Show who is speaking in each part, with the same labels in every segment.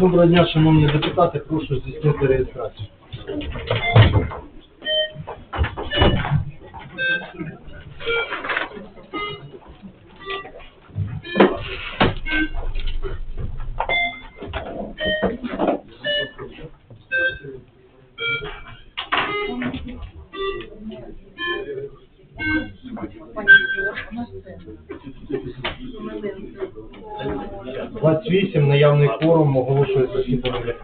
Speaker 1: Доброго дня, шановні депутати, прошу здійснити реєстрацію. 28 наявний форум оголошує засідання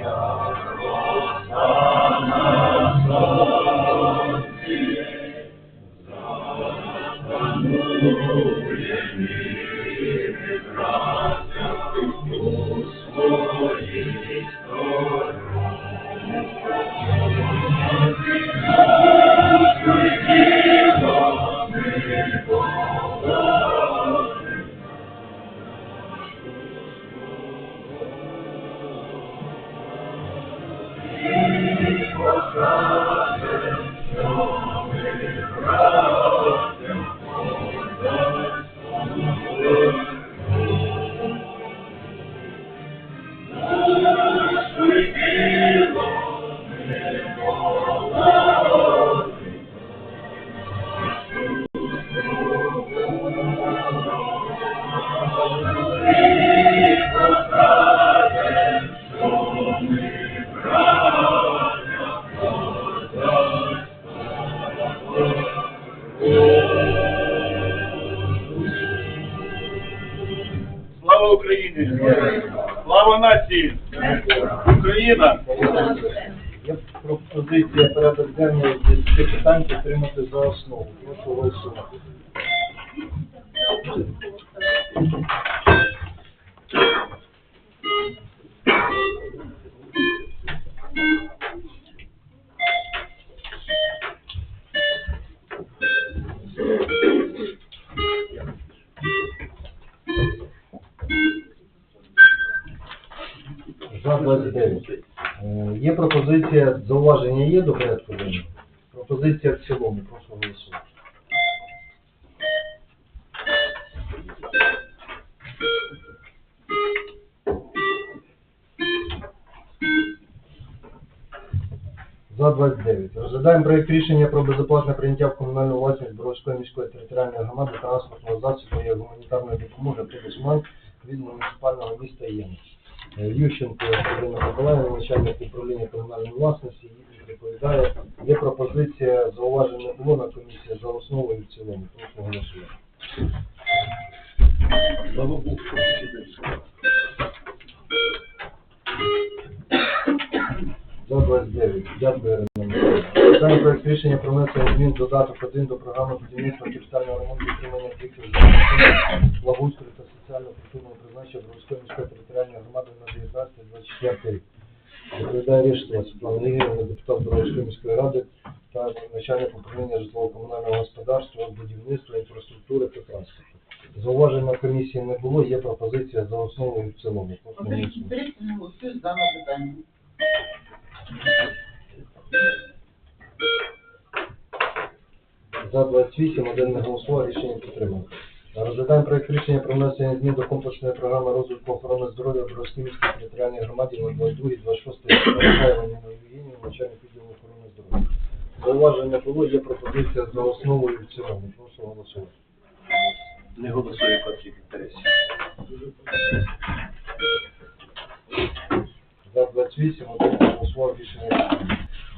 Speaker 2: Yeah. Україна!
Speaker 1: Є пропозиція порядок денний з цих питань підтримати за основу. Прошу голосувати. 29. Е, Є пропозиція, зауваження є до порядку денного? Пропозиція в цілому, прошу голосувати. За 29. Розглядаємо проєкт рішення про безоплатне прийняття в комунальну власність Боровської міської територіальної громади транспортного засобу і гуманітарної допомоги «Прибусман» від муніципального міста Ємець. Е, Ющенко Ірина Миколаївна, начальник управління комунальної власності, і відповідає. Є пропозиція, зауважень не було на комісії за основу і в цілому. Прошу голосувати.
Speaker 2: Слава Богу!
Speaker 1: За 29. Дякую, Ірина Миколаївна. Проект рішення про внесення змін до даток 1 до програми будівництва капітального ремонту і утримання об'єктів благоустрою та соціально-культурного призначення Бровської міської територіальної громади на 19-24 рік. Відповідає Рештова Світлана Ігорівна, депутат Бровської міської ради та начальник управління житлово-комунального господарства, будівництва, інфраструктури та транспорту. Зауважень на комісії не було, є пропозиція за основу і в цілому.
Speaker 3: Не голосують з питання.
Speaker 1: За 28, один не голосував, рішення підтримано. Розглядаємо проект рішення про внесення змін до комплексної програми розвитку охорони здоров'я в Борській міській територіальній громаді на 22-26 Євгенію, начальник відділу охорони здоров'я. Зауважень не було, є пропозиція за основу і в цілому. Прошу голосувати.
Speaker 2: Не голосує конфлікт інтересів.
Speaker 1: За 28, один рішення.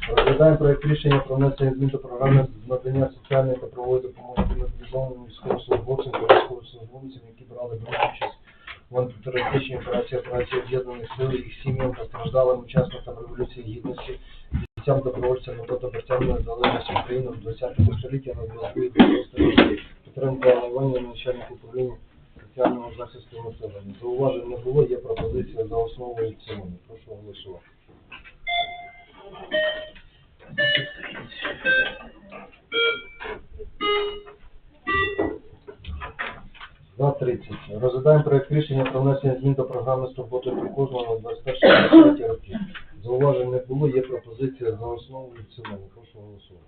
Speaker 1: Розглядаємо проект рішення про внесення змін до програми надання соціальної та правової допомоги демобілізованим військовослужбовцям та військовослужбовцям, які брали участь в антитерористичній операції операції об'єднаних сил їх сім'ям постраждалим учасникам Революції Гідності, бійцям добровольцям та добровольцям незалежності України в 20 столітті на 22 столітті. Підтримка Іванівна, начальник управління соціального захисту населення. Зауважень не було, є пропозиція за основу і цілому. Прошу голосувати. За 30. Розглядаємо проект рішення про внесення змін до програми з про кожного на 21-23 роки. Зауважень не було, є пропозиція за основу і в цілому. Прошу голосувати.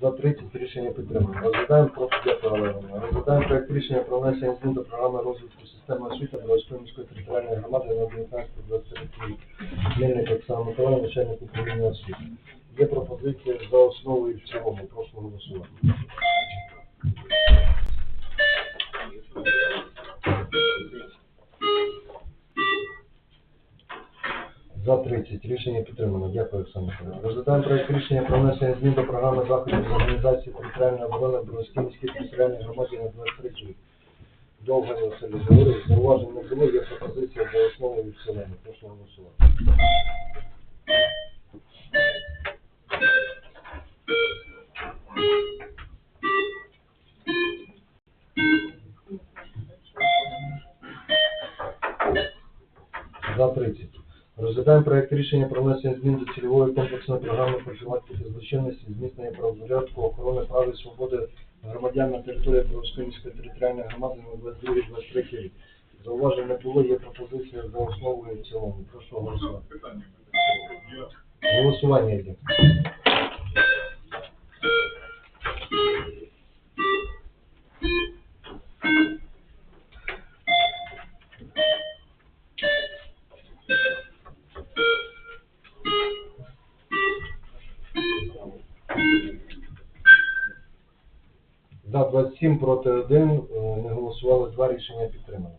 Speaker 1: За 30 рішення підтримано. Розглядаємо про дякую, Розглядаємо проект рішення про внесення змін до програми розвитку системи освіти Бровської міської територіальної громади на 19-23 рік. Мельник Оксана Миколаївна, начальник управління освіти. Є пропозиція за основу і в цілому. Прошу голосувати. За 30. Рішення підтримано. Дякую, Миколаївна. Розглядаємо проект рішення про внесення змін до програми заходів з організації територіальної оборони Бровській міській територіальній громаді на 23 рік. Довго не все говорив. Зауважень не було. Є пропозиція за основу і в цілому. Прошу голосувати. За 30. Розглядаємо проект рішення про внесення змін до цільової комплексної програми профілактики злочинності, зміцнення правопорядку, охорони прав і свободи громадян на території міської територіальної громади на 22-23 рік. Зауважень не було, є пропозиція за основу і в цілому. Прошу голосувати.
Speaker 2: Питання.
Speaker 1: Голосування йде. Проти 1 е, не голосували два рішення підтримано.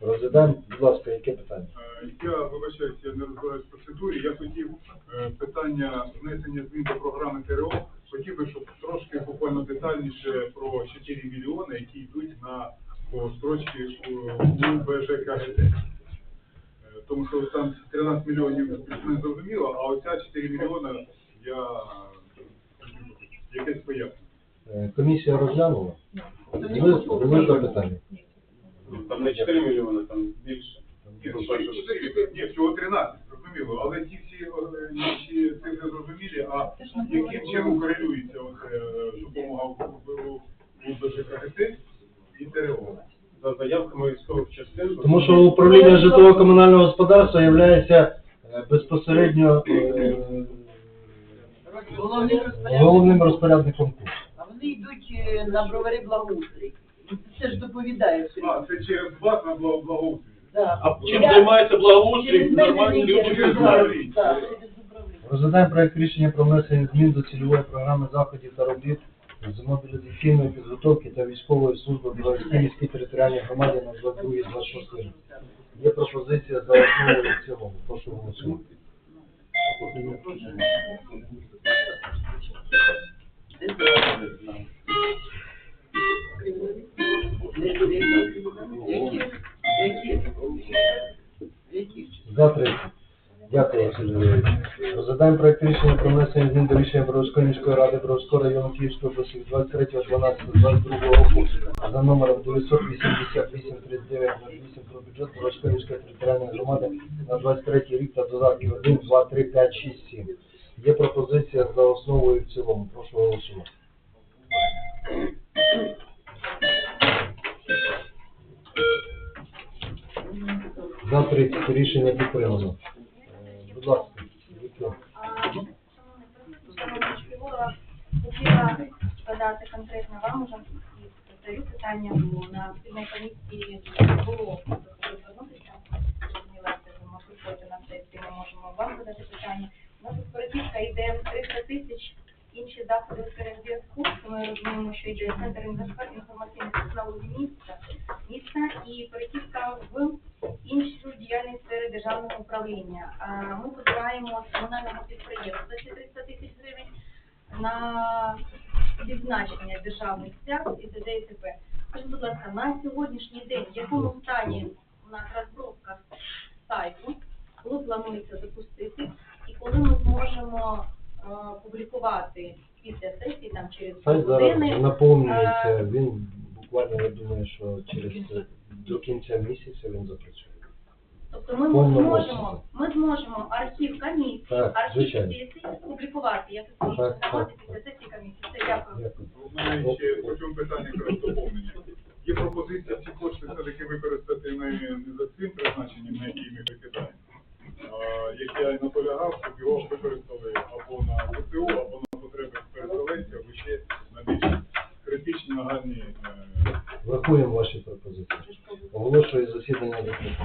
Speaker 1: Розглядаємо, будь ласка, яке питання?
Speaker 4: Е, Я вибачаюся, я не розбираюсь в процедурі. Я хотів е, питання внесення змін до програми ТРО. Хотів би, щоб трошки буквально детальніше про 4 мільйони, які йдуть на по строчці УБЖКГТ. Е, Тому що там 13 мільйонів не зрозуміло, а оця 4 мільйони я якесь пояснення.
Speaker 1: Е, Комісія розглянула? Були, були запитання?
Speaker 2: Там не 4 мільйони, там більше.
Speaker 4: Ні, ну, Ні, всього 13, зрозуміло, але ті всі е, інші цифри зрозумілі, а яким чином корелюється от, е, допомога у БЖКГТ і ТРО?
Speaker 2: За заявками військових частин.
Speaker 1: Тому що управління житлово-комунального господарства є безпосередньо е, головним розпорядником курсу.
Speaker 3: А вони йдуть е, на бровари благоустрій. І Це ж доповідає все.
Speaker 4: А, це через вас на благо- благоустрій.
Speaker 3: Да.
Speaker 2: А чим займається благоустрій?
Speaker 3: Через мене
Speaker 2: Нормальні
Speaker 3: не
Speaker 2: люди.
Speaker 3: є.
Speaker 4: через
Speaker 3: Да, через Дубровик.
Speaker 1: Розглядаємо проект рішення про внесення змін до цільової програми заходів та робіт з мобілізаційної підготовки та військової служби в Білоруській міській територіальній громаді на 22-26 рік. Є пропозиція за основу і в цілому. Прошу голосувати. Розглядаємо проект рішення про внесення змін до рішення Бровської міської ради Бровського району Київської області від 23.12.22 року за номером 988 39 08 про бюджет Бровської міської територіальної громади на 23 рік та додатки 1, 2, 3, 5, 6, 7. Є пропозиція за основу і в цілому. Прошу голосувати. За 30 рішення підтримано. Будь ласка.
Speaker 5: Шановні хотіла сказати конкретно вам уже задаю питання, бо на спільній комісії було звернутися. Зрозуміла, що ми приходимо на сесію, ми можемо вам задати питання. У нас тут йде 300 тисяч інші заходи у зв'язку. Ми розуміємо, що йде центр інформаційних технологій міста, міста і перекидка в іншу діяльність сфери державного управління. Ми вибираємо з комунального підприємства 300 тисяч на відзначення державних свят і т.д. і т.п. Скажіть, будь ласка, на сьогоднішній день в якому стані у нас розробка сайту, коли планується запустити, і коли ми зможемо е, публікувати після сесії, там через
Speaker 1: Сайт зараз наповнюється,
Speaker 5: е,
Speaker 1: він буквально, я думаю, що через до кінця місяця він запрацює.
Speaker 5: Тобто ми зможемо, ми зможемо архів комісії,
Speaker 1: Так,
Speaker 5: архів
Speaker 1: звичайно.
Speaker 5: сесії публікувати, як і
Speaker 1: Так,
Speaker 5: громади
Speaker 1: так,
Speaker 5: після сесії комісії. Все, дякую.
Speaker 1: Дякую.
Speaker 4: У мене ще по цьому питанні якраз доповнення. Є пропозиція ці кошти все-таки використати не, не за цим призначенням, на який ми викидаємо, а, як я і наполягав, щоб його використали або на ПТУ, або на потреби переселенців, або ще на більш критичні нагальні е,
Speaker 1: Врахуємо ваші пропозиції. Оголошую засідання закритим.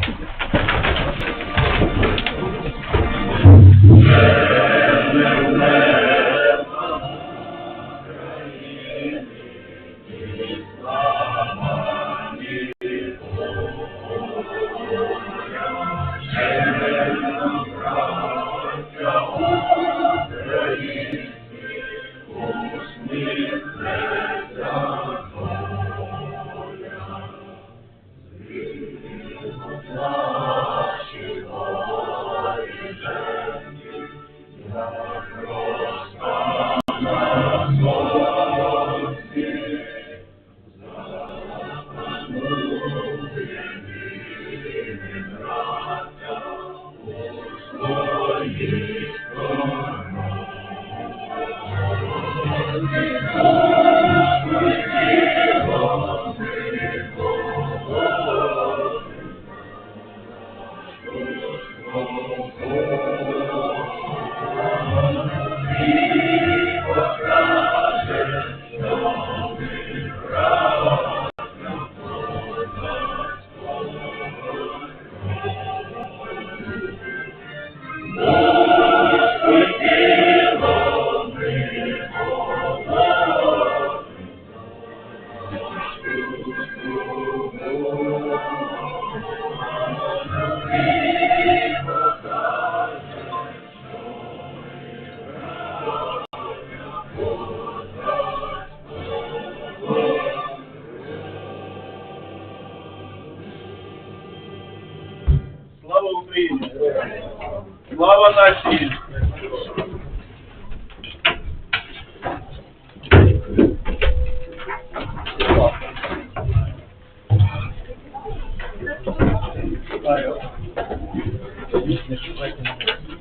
Speaker 2: Слава Україні! Слава нації!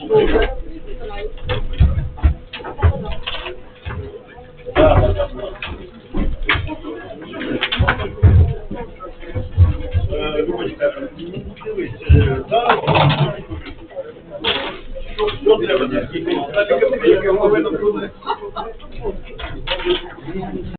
Speaker 2: Е,